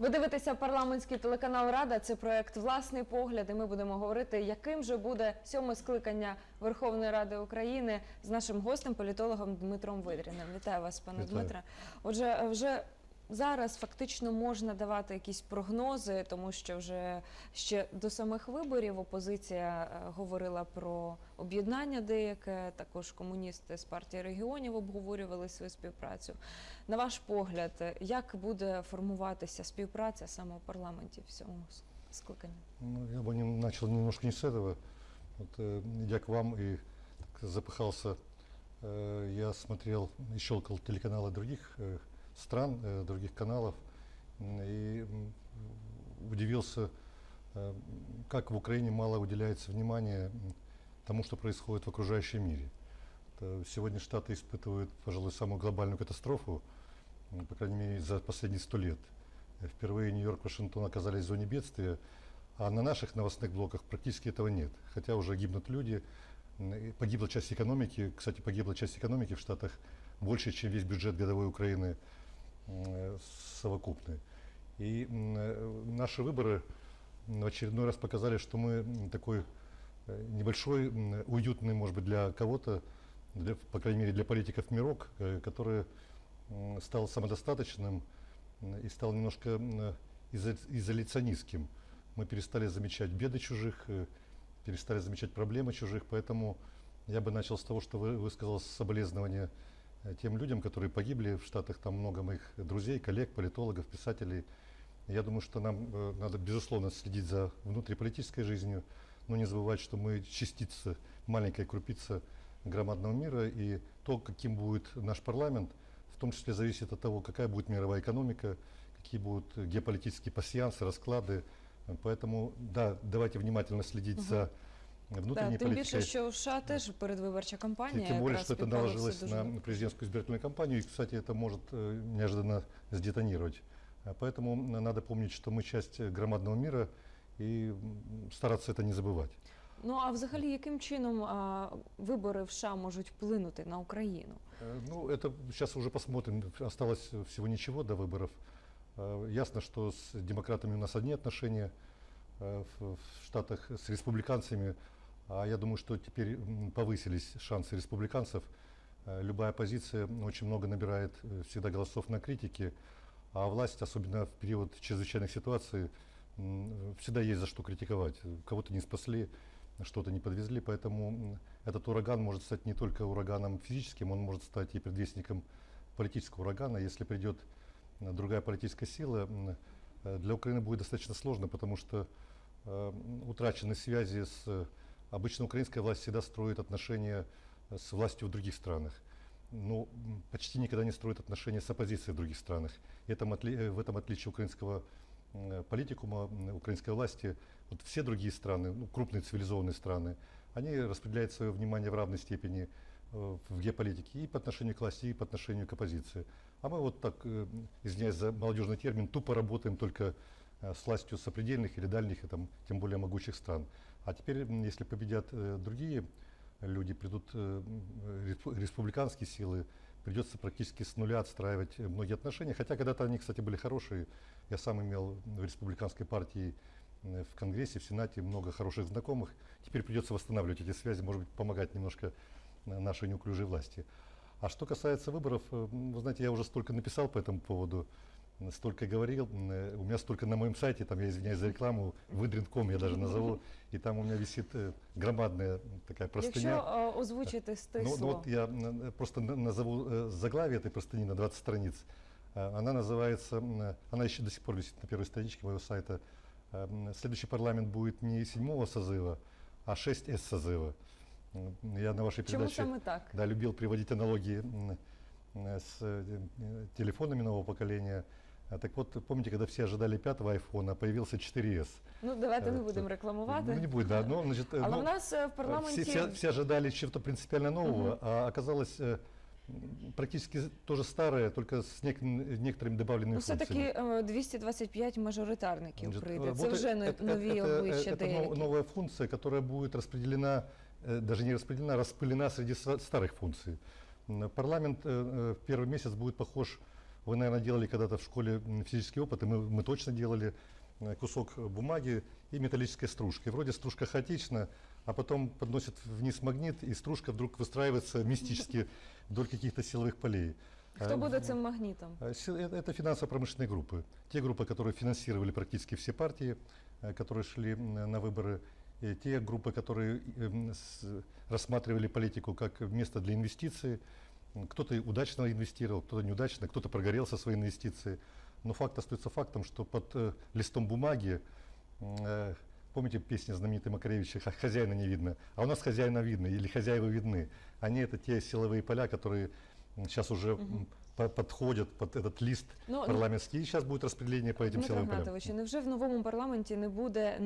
Ви дивитеся парламентський телеканал Рада. Це проект Власний погляд. І ми будемо говорити, яким же буде сьоме скликання Верховної Ради України з нашим гостем, політологом Дмитром Видріним. Вітаю вас, пане. Дмитре. Отже, вже зараз фактично можна давати якісь прогнози, тому що вже ще до самих виборів опозиція е, говорила про об'єднання деяке. Також комуністи з партії регіонів обговорювали свою співпрацю. На ваш погляд, е, як буде формуватися співпраця саме у парламенті в цьому с- скликанні? Ну, я бы не, начал немножко не с этого. Вот, э, идя к вам и так запыхался, э, я смотрел и щелкал телеканалы других э, стран, э, других каналов, и удивился, э, как в Украине мало уделяется внимания тому, что происходит в окружающем мире. Это Сегодня Штаты испытывают, пожалуй, самую глобальную катастрофу, по крайней мере, за последние сто лет. Э, Впервые Нью-Йорк, Вашингтон оказались в зоне бедствия, а на наших новостных блоках практически этого нет. Хотя уже гибнут люди, погибла часть экономики. Кстати, погибла часть экономики в Штатах больше, чем весь бюджет годовой Украины э, совокупный. И э, наши выборы в очередной раз показали, что мы такой э, небольшой, уютный, может быть, для кого-то, для, по крайней мере, для политиков мирок, который стал самодостаточным и стал немножко изоляционистским. Мы перестали замечать беды чужих, перестали замечать проблемы чужих, поэтому я бы начал с того, что вы высказал соболезнования тем людям, которые погибли в Штатах, там много моих друзей, коллег, политологов, писателей. Я думаю, что нам э, надо, безусловно, следить за внутриполитической жизнью, но не забывать, что мы частица, маленькая крупица громадного мира, и то, каким будет наш парламент, в том числе зависит от того, какая будет мировая экономика, какие будут э, геополитические пассиансы, расклады. Э, Поэтому, да, давайте внимательно следить Мгм. за внутренней Та, тим більше, политикой. що в США теж передвиборча кампанія. Тем более, якраз что это співпала все наложилось дуже на президентскую избирательную кампанию, и, кстати, это может э, неожиданно сдетонировать. А Поэтому м, надо помнить, что мы часть э, громадного мира, и м, стараться это не забывать. Ну а взагалі, яким чином а, вибори в США можуть вплинути на Україну? Э, Ну, это сейчас уже посмотрим. Осталось всего ничего до выборов. Э, Ясно, что с демократами у нас одни отношения, э, в в Штатах с республиканцами. А я думаю, что теперь повысились шансы республиканцев. Э, Любая оппозиция очень много набирает э, всегда голосов на критике, а власть, особенно в период чрезвычайных ситуаций, м, всегда есть за что критиковать. Кого-то не спасли, что-то не подвезли, поэтому этот ураган может стать не только ураганом физическим, он может стать и предвестником политического урагана. Если придет э, другая политическая сила, э, для Украины будет достаточно сложно, потому что э, утрачены связи с... э, Обычно украинская власть всегда строит отношения э, с властью в других странах. Но м, почти никогда не строит отношения с оппозицией в других странах. И этом э, в этом отличие украинского м, политикума, украинской власти, вот все другие страны, ну, крупные цивилизованные страны, они распределяют свое внимание в равной степени э, в геополитике и по отношению к власти, и по отношению к оппозиции. А мы вот так, э, извиняюсь за молодежный термин, тупо работаем только э, с властью сопредельных или дальних, и там, тем более могучих стран. А теперь, если победят э, другие люди, придут э, республиканские силы, придется практически с нуля отстраивать э, многие отношения. Хотя когда-то они, кстати, были хорошие. Я сам имел в республиканской партии э, в Конгрессе, в Сенате много хороших знакомых. Теперь придется восстанавливать эти связи, может быть, помогать немножко э, нашей неуклюжей власти. А что касается выборов, э, вы знаете, я уже столько написал по этому поводу, столько говорил. э, У меня столько на моем сайте, там я извиняюсь за рекламу, выдрин.ком я даже назову, и там у меня висит э, громадная такая простыня. Якщо е, озвучити Ну, стисло, ну вот я э, просто на- назову э, заглавие этой простыни на 20 страниц. Э, Она называется, э, она еще до сих пор висит на первой страничке моего сайта. Э, м, Следующий парламент будет не седьмого созыва, а 6С созыва. Я на вашей передаче так? да, любил приводить аналогии э, с э, э, телефонами нового поколения. А Так вот, помните, когда все ожидали пятого айфона, появился 4С. Ну давайте не Е, будемо це- рекламувати. Ну, не будет, да. Но, значит, э, Але ну, в нас е, в все, парламенті все, все ожидали чего-то принципиально нового, Мгм. а оказалось э, м, практически тоже старое, только с нек- некоторыми добавленными ну, функциями. все-таки е, 225 мажоритарників Значит, прийде. э, Це вот вже это- не- это- нові это- обличчя это нов- деякі. новая функция, которая будет распределена, э, даже не распределена, а распылена среди ста- старых функций. М, Парламент э, э, в первый месяц будет похож вы, наверное, делали когда-то в школе м, физический опыт, и мы, мы точно делали э, кусок бумаги и металлической стружки. Вроде стружка хаотична, а потом подносит вниз магнит, и стружка вдруг выстраивается мистически вдоль каких-то силовых полей. Хто Э, буде цим магнітом? Э, си- Это финансово-промышленные группы. Те группы, которые финансировали практически все партии, э, которые шли на выборы, и те группы, которые рассматривали политику как место для инвестиций. Кто-то удачно инвестировал, кто-то неудачно, кто-то прогорел со своей инвестицией. Но факт остается фактом, что под э, листом бумаги, э, помните песни знаменитой Макаревича «Ха- «Хозяина не видно», а у нас хозяина видно или хозяева видны. Они это те силовые поля, которые сейчас уже. Подходят под этот лист Ну, парламентский. И сейчас будет распределение по Дмитро силовым полям. Гнатовичу, невже в новому парламенті не буде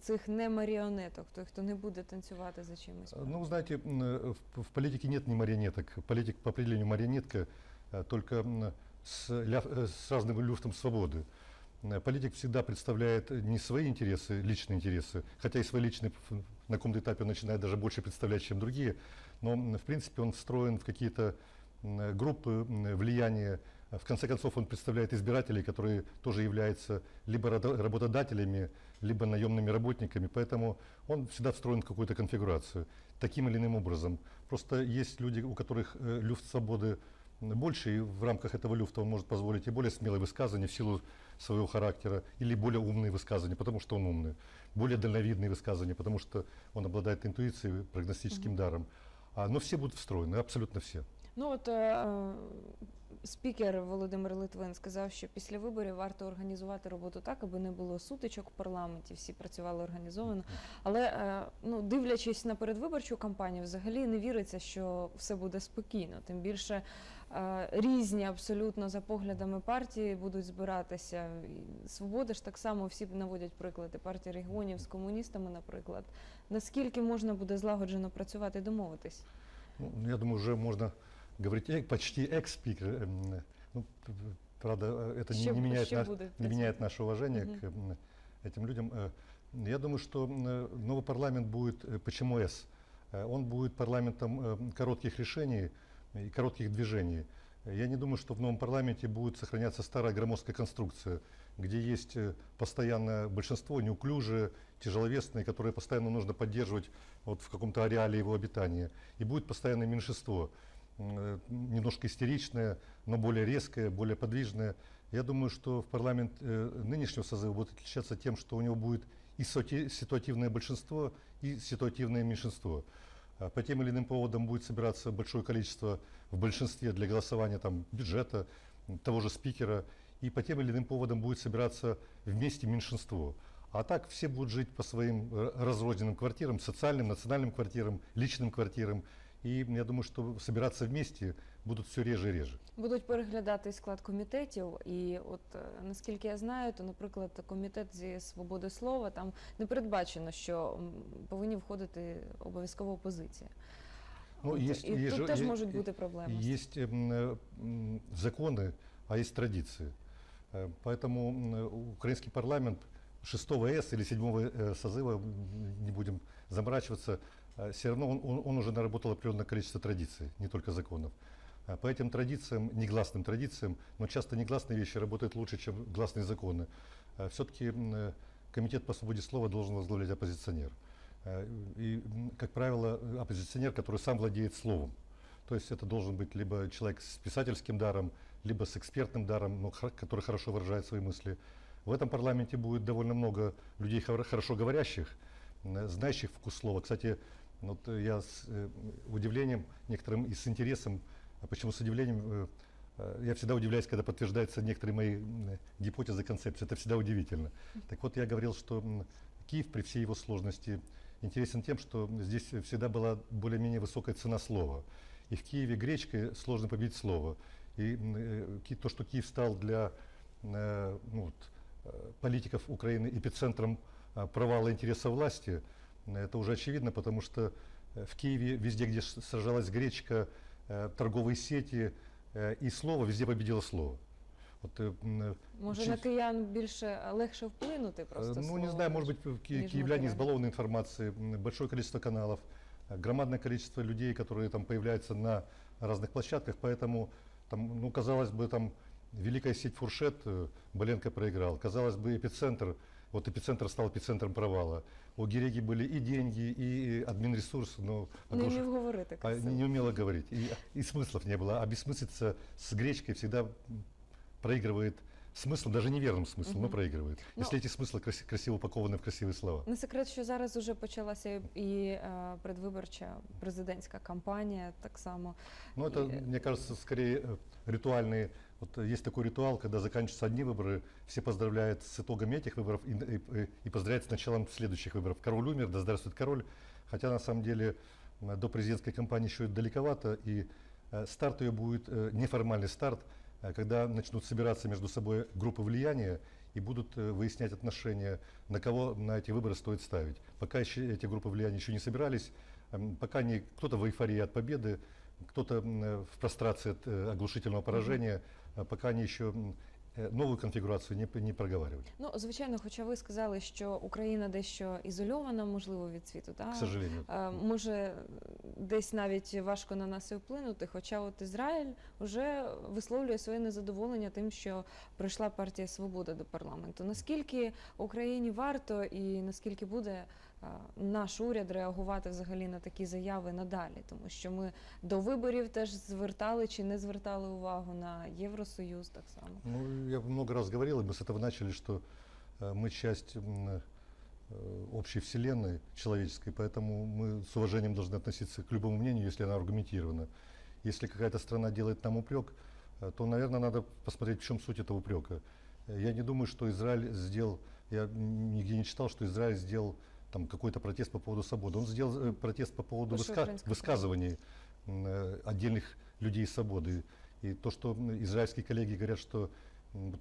цих не маріонеток, той, хто не буде танцювати за чимось? Ну, э, в, политике нет ни марионеток. Политик по определению марионетка, э, только м, с, с разным люфтом свободы. Политик всегда представляет не свои интересы, личные интересы, хотя и свои личные на каком-то этапе он начинает даже больше представлять, чем другие, но в принципе он встроен в какие-то группы м, влияния. Э, В конце концов, он представляет избирателей, которые тоже являются либо работодателями, либо наемными работниками, поэтому он всегда встроен в какую-то конфигурацию таким или иным образом. Просто есть люди, у которых э, люфт свободы больше, и в рамках этого люфта он может позволить и более смелые высказывания в силу своего характера, или более умные высказывания, потому что он умный, более дальновидные высказывания, потому что он обладает интуицией, прогностическим Мгм. даром. А, но все будут встроены, абсолютно все. Ну от е, е, спікер Володимир Литвин сказав, що після виборів варто організувати роботу так, аби не було сутичок в парламенті, всі працювали організовано. Але е, ну, дивлячись на передвиборчу кампанію, взагалі не віриться, що все буде спокійно. Тим більше е, різні абсолютно за поглядами партії будуть збиратися. Свобода ж так само всі наводять приклади партії регіонів з комуністами, наприклад. Наскільки можна буде злагоджено працювати і домовитись? Ну, я думаю, уже можно говорить э, почти экс-спикер. эм, Ну, правда, э, это не, Ще- не меняет, наш- буде не меняет наше уважение Мгм. к этим людям. Э, Я думаю, что э, новый парламент будет, э, почему С? Э, Он будет парламентом э, коротких решений и коротких движений. Э, Я не думаю, что в новом парламенте будет сохраняться старая громоздкая конструкция, где есть э, постоянное большинство, неуклюжее, тяжеловесное, которое постоянно нужно поддерживать вот в каком-то ареале его обитания. И будет постоянное меньшинство, э, немножко истеричное, но более резкое, более подвижное. Я думаю, что в парламент э, нынешнего созыва будет отличаться тем, что у него будет и ситуативное большинство, и ситуативное меньшинство. А По тем или иным поводам будет собираться большое количество в большинстве для голосования там, бюджета, того же спикера, и по тем или иным поводам будет собираться вместе меньшинство. А так все будут жить по своим э, разрозненным квартирам, социальным, национальным квартирам, личным квартирам. И я думаю, что собираться вместе будут все реже и реже. Будуть переглядати склад комітетів, і от е, наскільки я знаю, то, наприклад, комітет зі свободи слова там не передбачено, що м, повинні входити обов'язково опозиція. Ну, От, есть- і есть тут же- теж є- можуть бути проблеми. Есть м, э, м, законы, а есть традиции. Э, Поэтому м, э, украинский парламент 6 С или 7 э, созыва, м, не будем заморачиваться, все равно он, он- он уже наработал определенное количество традиций, не только законов. А По этим традициям, негласным традициям, но часто негласные вещи работают лучше, чем гласные законы. Все-таки комитет по свободе слова должен возглавлять оппозиционер. Э, И, как правило, э, оппозиционер, который сам владеет словом. То есть это должен быть либо человек с писательским даром, либо с экспертным даром, но который хорошо выражает свои мысли. В этом парламенте будет довольно много людей хоро- хорошо говорящих, знающих вкус слова. Кстати, вот э, я с э, удивлением некоторым и с интересом, а почему с удивлением, э, э, я всегда удивляюсь, когда подтверждаются некоторые мои гипотезы, концепции. Это всегда удивительно. Так вот, я говорил, что Киев при всей его сложности интересен тем, что здесь всегда была более-менее высокая цена слова. И в Киеве гречкой сложно победить слово. И то, что Киев стал для ну, вот, политиков Украины эпицентром э, провала интереса власти, это уже очевидно, потому что э, в Киеве, везде, где сражалась гречка, э, торговые сети э, и слово, везде победило слово. М, Може чи- на киян більше е, легше вплинути просто Ну, словом, не знаю, может быть, ки- киевляне избалованы информацией, большое количество каналов, громадное количество людей, которые там появляются на разных площадках, поэтому там, ну, казалось бы, там Великая сеть «Фуршет» Боленко проиграл. Казалось бы, эпицентр, вот эпицентр стал эпицентром провала. У Гиреги были и деньги, и админресурс, но Не вмів говорити а, не, умела говорить. И, и смыслов не было. А бессмыслица с гречкой всегда проигрывает смысл, даже неверным смыслом, но Если эти смыслы краси- красиво упакованы в красивые слова. Не секрет, що зараз уже почалася і е, предвиборча президентська кампанія так само. Ну, это, И- мне кажется, скорее э, ритуальные. Вот э, есть такой ритуал, когда заканчиваются одни выборы, все поздравляют с итогом этих выборов и, и- и- поздравляют с началом следующих выборов. Король умер, да здравствует король. Хотя на самом деле до президентской кампании еще далековато, и э, старт ее будет э, неформальный старт, э, когда начнут собираться между собой группы влияния и будут э, выяснять отношения, на кого на эти выборы стоит ставить. Пока еще эти группы влияния еще не собирались, эм, пока не кто-то в эйфории от победы, кто-то э, в прострации от э, оглушительного поражения, а пока они еще м, э, новую конфигурацию не, не проговаривали, Ну, звичайно, хоча ви сказали, що Україна дещо ізольована, можливо, від світу, к так? сожалению. Е, Може десь навіть важко на нас і вплинути, хоча от Ізраїль вже висловлює своє незадоволення тим, що прийшла партія Свобода до парламенту. Наскільки Україні варто і наскільки буде е, наш уряд реагувати взагалі на такі заяви надалі? Тому що ми до виборів теж звертали чи не звертали увагу на Євросоюз так само. Ну, я много раз говорил, и мы с этого начали, что э, мы часть м, э, общей вселенной человеческой, поэтому мы с уважением должны относиться к любому мнению, если оно аргументировано. Если какая-то страна делает нам упрек, э, то, наверное, надо посмотреть, в чем суть этого упрека. Э, Я не думаю, что Израиль сделал, я м, нигде не читал, что Израиль сделал там какой-то протест по поводу свободы. Он сделал э, протест по поводу выска- высказываний э, отдельных людей свободы. И то, что израильские коллеги говорят, что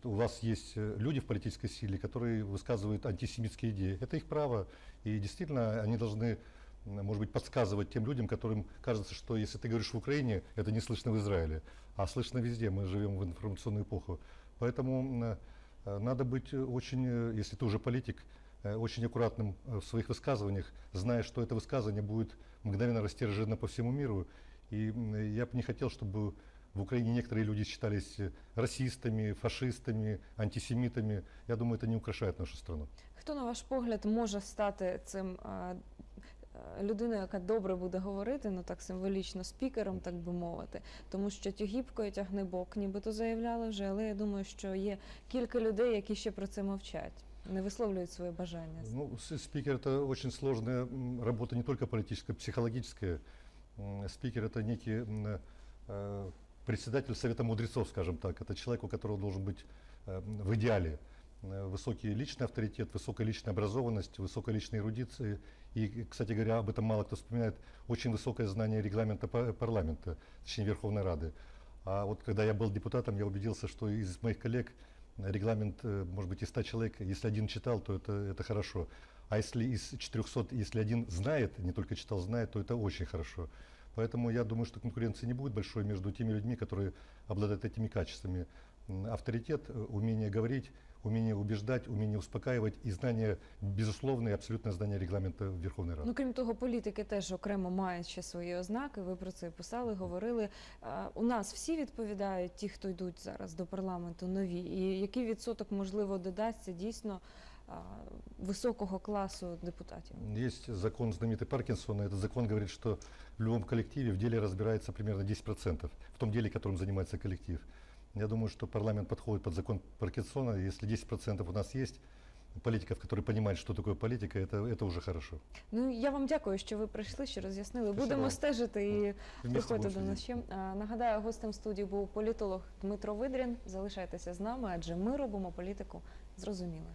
у вас есть э, люди в политической силе, которые высказывают антисемитские идеи. Это их право. И действительно, они должны, может быть, подсказывать тем людям, которым кажется, что если ты говоришь в Украине, это не слышно в Израиле. А слышно везде. Мы живем в информационную эпоху. Поэтому надо быть очень, если ты уже политик, очень аккуратным э, в своих высказываниях, зная, что это высказывание будет мгновенно растержено по всему миру. И м, я бы не хотел, чтобы в Украине некоторые люди считались э, расистами, фашистами, антисемитами. Я думаю, это не украшает нашу страну. Хто, на ваш погляд, може стати цим е, е, людиною, яка добре буде говорити, ну так символічно, спікером, так би мовити? Тому що тягібкою тягне бок, нібито заявляли вже, але я думаю, що є кілька людей, які ще про це мовчать, Не висловлюють своє бажання. Ну, спикер это очень сложная работа, не только политическая, психологическая. Спикер это некий э, председатель Совета мудрецов, скажем так. Это человек, у которого должен быть э, в идеале э, высокий личный авторитет, высокая личная образованность, высокая личная эрудиция. И, кстати говоря, об этом мало кто вспоминает, очень высокое знание регламента па- парламента, точнее Верховной Рады. А вот когда я был депутатом, я убедился, что из моих коллег регламент, э, может быть, из 100 человек, если один читал, то это, это хорошо. А если из 400, если один знает, не только читал, знает, то это очень хорошо. Поэтому я думаю, что конкуренции не будет большой между теми людьми, которые обладают этими качествами. Авторитет, э, умение говорить, умение убеждать, умение успокаивать и знание, безусловное, абсолютное знание регламента Верховной Рады. Ну, крім того, політики теж окремо мають ще свої ознаки. Ви про це писали, говорили. А, У нас всі відповідають, ті, хто йдуть зараз до парламенту, нові. І який відсоток можливо додасться дійсно а, високого класу депутатів? Есть закон знаменитый Паркинсона. Этот закон говорит, что в любом коллективе в деле разбирается примерно 10%, в том деле, которым занимается коллектив. Я думаю, что парламент подходит под закон Паркинсона. Если 10% у нас есть политиков, которые понимают, что такое политика, это, это уже хорошо. Ну я вам дякую, що ви прийшли, що роз'яснили. Спасибо Будемо вам. стежити і Вместе приходьте будем до нас следить. ще. А, Нагадаю, гостем студії був політолог Дмитро Видрін. Залишайтеся з нами, адже ми робимо політику зрозумілою.